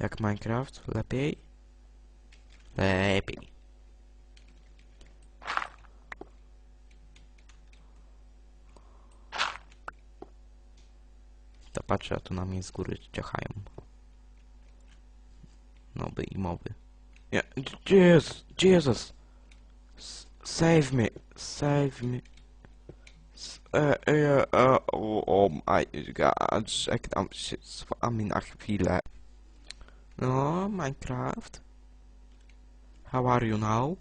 Jak Minecraft? Lepiej? Lepiej. To patrzę, a tu na mnie z góry ciachają. Noby i moby. Ja, Jesus, Jesus! Save me, save me. S- e, e, e, oh, oh my god, czekam się z wami na chwilę. No, Minecraft. How are you now?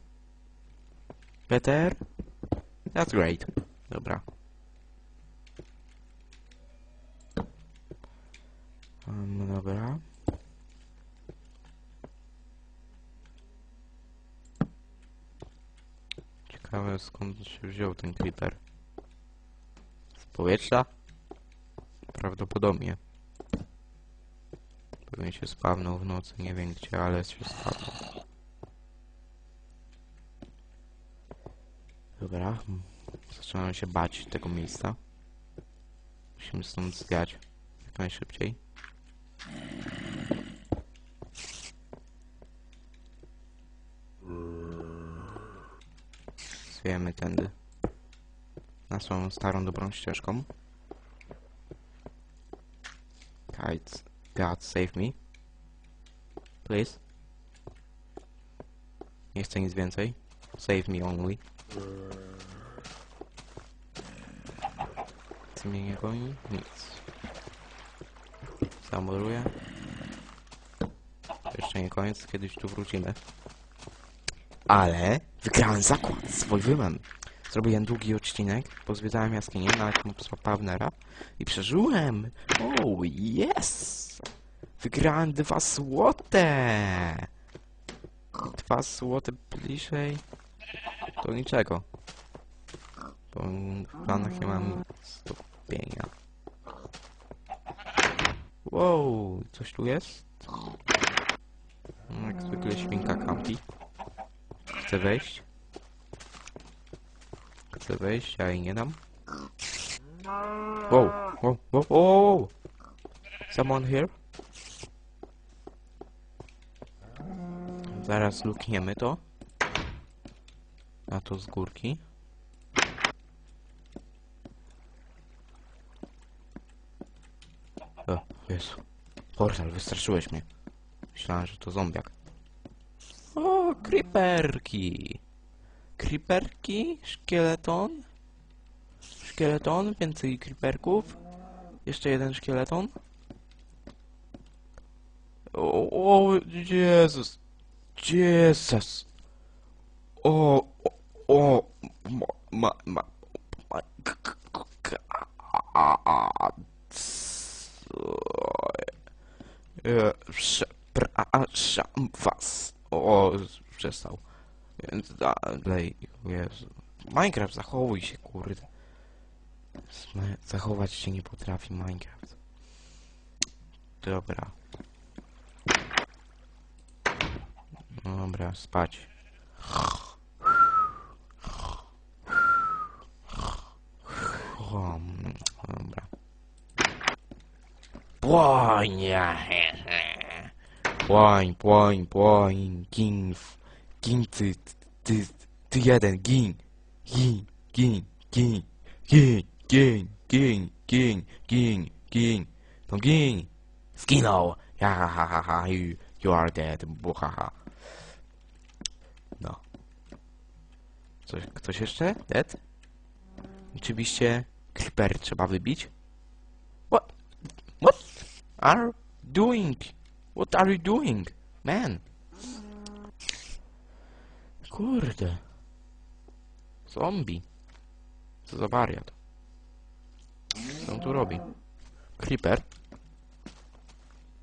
Better? That's great. Dobra. Um, dobra. Ciekawe skąd się wziął ten creeper. Z powietrza? Prawdopodobnie. Pewnie się spawnął w nocy, nie wiem gdzie, ale się spawnął. Dobra. Zaczynam się bać tego miejsca. Musimy stąd zwiać jak najszybciej. Zwiejemy tędy. Na swoją starą, dobrą ścieżką. Guys, God save me. Please. Nie chcę nic więcej. Save me only. Co mnie nie goni? Nic. Zamuruję. To jeszcze nie koniec, kiedyś tu wrócimy. Ale wygrałem zakład z Wojwymem. Zrobiłem długi odcinek, pozwiedzałem jaskinię, nawet mopsa Pawnera i przeżyłem! Oh, yes! Wygrałem dwa złote! Dwa złote bliżej do niczego. Bo w planach nie mam stopienia. Wow, coś tu jest? Jak zwykle świnka kampi. Chce wejść? Chce wejść, a jej nie dam. Wow, wow, wow, wow! Someone here? Zaraz lukniemy to. A to z górki. O, Jezu. Portal, wystraszyłeś mnie. Myślałem, że to zombiak. O, creeperki. Creeperki, szkieleton. Szkieleton, więcej creeperków. Jeszcze jeden szkieleton. O, o Jezus. Jezus. O, o, o, ma, ma, ma, ma, e, Przepraszam was. O, przestał. Więc dalej, Jezu. Minecraft, zachowuj się, kurde. Zachować się nie potrafi Minecraft. Dobra. Dobra, spać. Dobra. Płoń, płoń, płoń, gin, f- gin, ty, ty, ty jeden, gin, gin, gin, gin, gin, gin, gin, gin, gin, gin, no gin, skinął, ja, ha, ha, ha, ha, you, you are dead, bu, ha, ha. No. Coś, ktoś jeszcze? Dead? Oczywiście creeper trzeba wybić. What? What are doing? What are you doing? Man. Kurde. Zombie. Co za wariat. Co on tu robi? Creeper.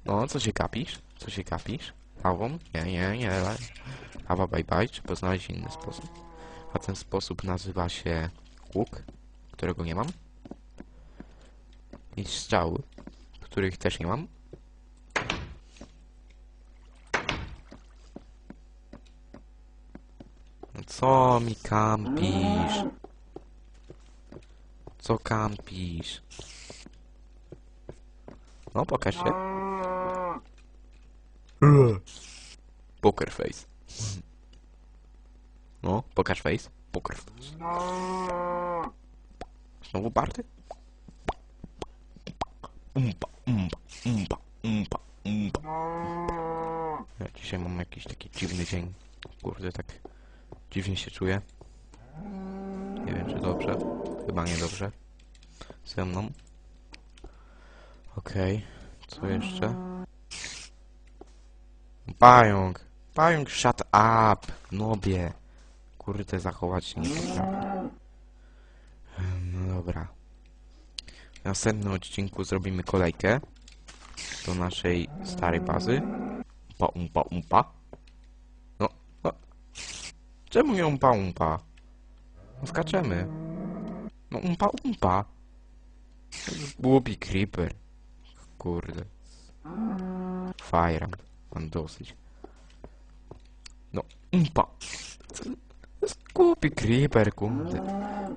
No, co się kapisz? Co się kapisz? Lawą? Nie, nie, nie. la- Lawa bye bye. Trzeba znaleźć inny sposób. A ten sposób nazywa się łuk, którego nie mam. I strzały, których też nie mam. Co mi kampisz? Co kampisz? No, pokaż się. Poker face. No, pokaż face. Poker face. Znowu party? Umpa, umpa, umpa, umpa, umpa. Ja dzisiaj mam jakiś taki dziwny dzień. Kurde, tak dziwnie się czuję. Nie wiem, czy dobrze. Chyba niedobrze. Ze mną. Okej. Co jeszcze? Pająk! Pająk, shut up! Nobie! Kurde, zachować nie. No dobra. W następnym odcinku zrobimy kolejkę do naszej starej bazy. Umpa, umpa, umpa. Czemu nie umpa, umpa? No skaczemy. No umpa, umpa. Głupi creeper. Kurde. Fire. Mam dosyć. No, umpa. Głupi creeper, kurde.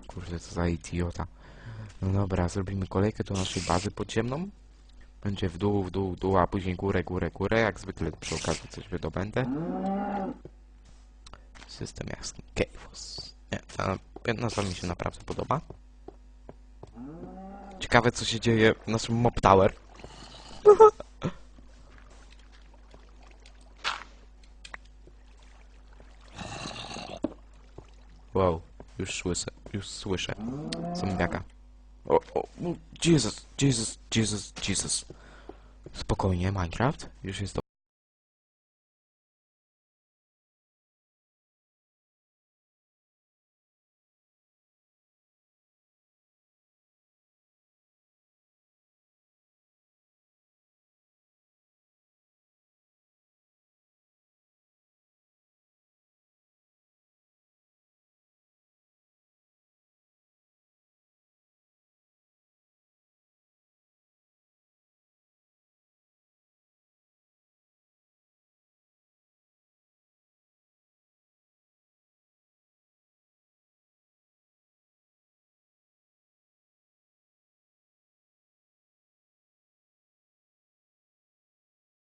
Kurde, co za idiota. No dobra, zrobimy kolejkę do naszej bazy podziemną. Będzie w dół, w dół, w dół, a później górę, górę, górę. Jak zwykle przy okazji coś wydobędę. System jaskiń. Chaos. Nie, ta nazwa mi się naprawdę podoba. Ciekawe co się dzieje w naszym Mob Tower. Wow, już słyszę, już słyszę. Zombiaka. O, o, Jesus, Jesus, Jesus, Jesus. Spokojnie, Minecraft. Już jest